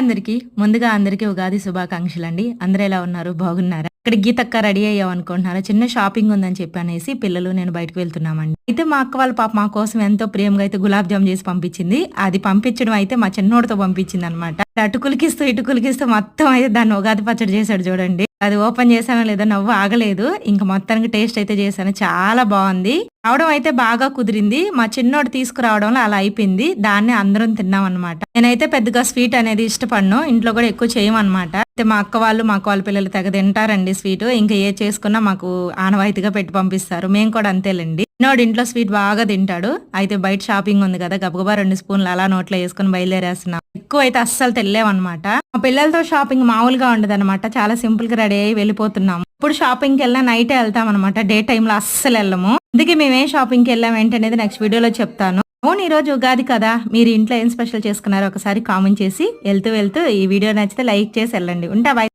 అందరికీ ముందుగా అందరికీ ఉగాది శుభాకాంక్షలు అండి అందరూ ఎలా ఉన్నారు? బాగున్నారా? ఇక్కడ గీతక్క రెడీ అయ్యాం అనుకుంటున్నారా? చిన్న షాపింగ్ ఉందని చెప్పి అనేసి పిల్లలు నేను బయటకు వెళ్తున్నామండి. అయితే మా అక్క వాళ్ళ పాప మా కోసం ఎంతో ప్రేమగా అయితే గులాబ్ జామ్ చేసి పంపించింది. అది పంపించడం అయితే మా చిన్నోడితో పంపించింది అనమాట అటుకులకిస్తూ ఇటుకులకిస్తూ మొత్తం అయితే దాన్ని ఉగాది పచ్చడి చేశాడు చూడండి. అది ఓపెన్ చేశానో లేదో నవ్వు ఆగలేదు. ఇంకా మొత్తానికి టేస్ట్ అయితే చేశాను. చాలా బాగుంది. రావడం అయితే బాగా కుదిరింది. మా చిన్నోడు తీసుకురావడంలో అలా అయిపోయింది. దాన్ని అందరం తిన్నాం అనమాట నేనైతే పెద్దగా స్వీట్ అనేది ఇష్టపడను. ఇంట్లో కూడా ఎక్కువ చేయమన్నమాట అయితే మా అక్క వాళ్ళు మా వాళ్ళ పిల్లలు తెగ తింటారండి స్వీట్. ఇంకా ఏ చేసుకున్నా మాకు ఆనవాయితీగా పెట్టి పంపిస్తారు. మేము కూడా అంతేలేండి. చిన్నోడు ఇంట్లో స్వీట్ బాగా తింటాడు. అయితే బయట షాపింగ్ ఉంది కదా. గబగబా రెండు స్పూన్లు అలా నోట్లో వేసుకుని బయలుదేరేస్తున్నాం. ఎక్కువ అయితే అస్సలు తెలియవన్నమాట మా పిల్లలతో షాపింగ్ మామూలుగా ఉండదు అనమాట చాలా సింపుల్గా రెడీ అయ్యి వెళ్ళిపోతున్నాము. ఇప్పుడు షాపింగ్కి వెళ్ళినా నైటే వెళ్తాం అనమాట డే టైంలో అస్సలు వెళ్ళము. అందుకే మేము ఏ షాపింగ్కి వెళ్ళాం ఏంటనేది నెక్స్ట్ వీడియోలో చెప్తాను. అవును ఈ రోజు ఉగాది కదా. మీరు ఇంట్లో ఏం స్పెషల్ చేసుకున్నారో ఒకసారి కామెంట్ చేసి వెళ్తూ వెళ్తూ ఈ వీడియో నచ్చితే లైక్ చేసి వెళ్ళండి. ఉంటా బై